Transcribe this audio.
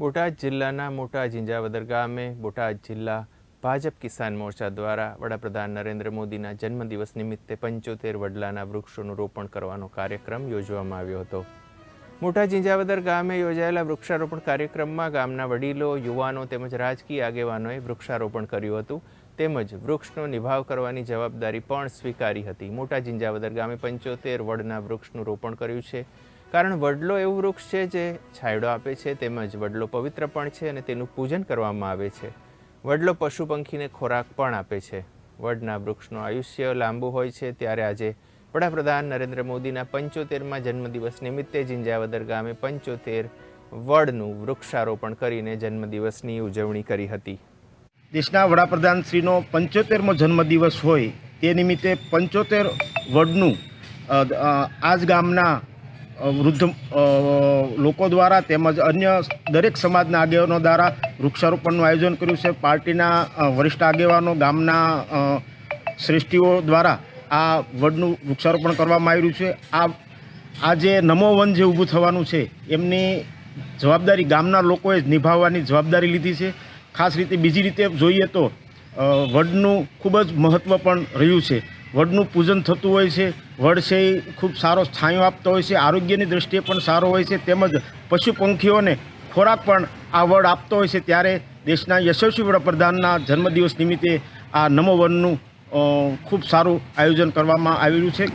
બોટાદ જિલ્લાના મોટા ઝીંઝાવદર ગામે બોટાદ જિલ્લા ભાજપ કિસાન મોરચા દ્વારા વડાપ્રધાન નરેન્દ્ર મોદીના જન્મદિવસ નિમિત્તે પંચોતેર વડલાના વૃક્ષોનું રોપણ કરવાનો કાર્યક્રમ યોજવામાં આવ્યો હતો. મોટા ઝીંઝાવદર ગામે યોજાયેલા વૃક્ષારોપણ કાર્યક્રમમાં ગામના વડીલો, યુવાનો તેમજ રાજકીય આગેવાનોએ વૃક્ષારોપણ કર્યું હતું. તેમજ વૃક્ષનો નિભાવ કરવાની જવાબદારી પણ સ્વીકારી હતી. મોટા ઝીંઝાવદર ગામે પંચોતેર વડના વૃક્ષનું રોપણ કર્યું છે. કારણ વડલો એવું વૃક્ષ છે જે છાંયડો આપે છે તેમજ વડલો પવિત્ર પણ છે અને તેનું પૂજન કરવામાં આવે છે. વડલો પશુ પંખીને ખોરાક પણ આપે છે. વડના વૃક્ષનું આયુષ્ય લાંબુ હોય છે ત્યારે આજે વડાપ્રધાન નરેન્દ્ર મોદીના પંચોતેરમાં જન્મદિવસ નિમિત્તે જિંજાવદર ગામે પંચોતેર વડનું વૃક્ષારોપણ કરીને જન્મદિવસની ઉજવણી કરી હતી. દેશના વડાપ્રધાન શ્રીનો પંચોતેરમો જન્મદિવસ હોય તે નિમિત્તે પંચોતેર વડનું અ, અ, આ જ ગામના વૃદ્ધ લોકો દ્વારા તેમજ અન્ય દરેક સમાજના આગેવાનો દ્વારા વૃક્ષારોપણનું આયોજન કર્યું છે. પાર્ટીના વરિષ્ઠ આગેવાનો, ગામના શ્રેષ્ઠીઓ દ્વારા આ વડનું વૃક્ષારોપણ કરવામાં આવ્યું છે. આ આ જે નમો વન જે ઊભું થવાનું છે, એમની જવાબદારી ગામના લોકોએ જ નિભાવવાની જવાબદારી લીધી છે. ખાસ રીતે બીજી રીતે જોઈએ તો વડનું ખૂબ જ મહત્ત્વ પણ રહ્યું છે. વડનું પૂજન થતું હોય છે. વડ છે એ ખૂબ સારો છાંયો આપતો હોય છે. આરોગ્યની દ્રષ્ટિએ પણ સારો હોય છે. તેમજ પશુ પંખીઓને ખોરાક પણ આ વડ આપતો હોય છે. ત્યારે દેશના યશસ્વી વડાપ્રધાનના જન્મદિવસ નિમિત્તે આ નમો વનનું ખૂબ સારું આયોજન કરવામાં આવેલું છે.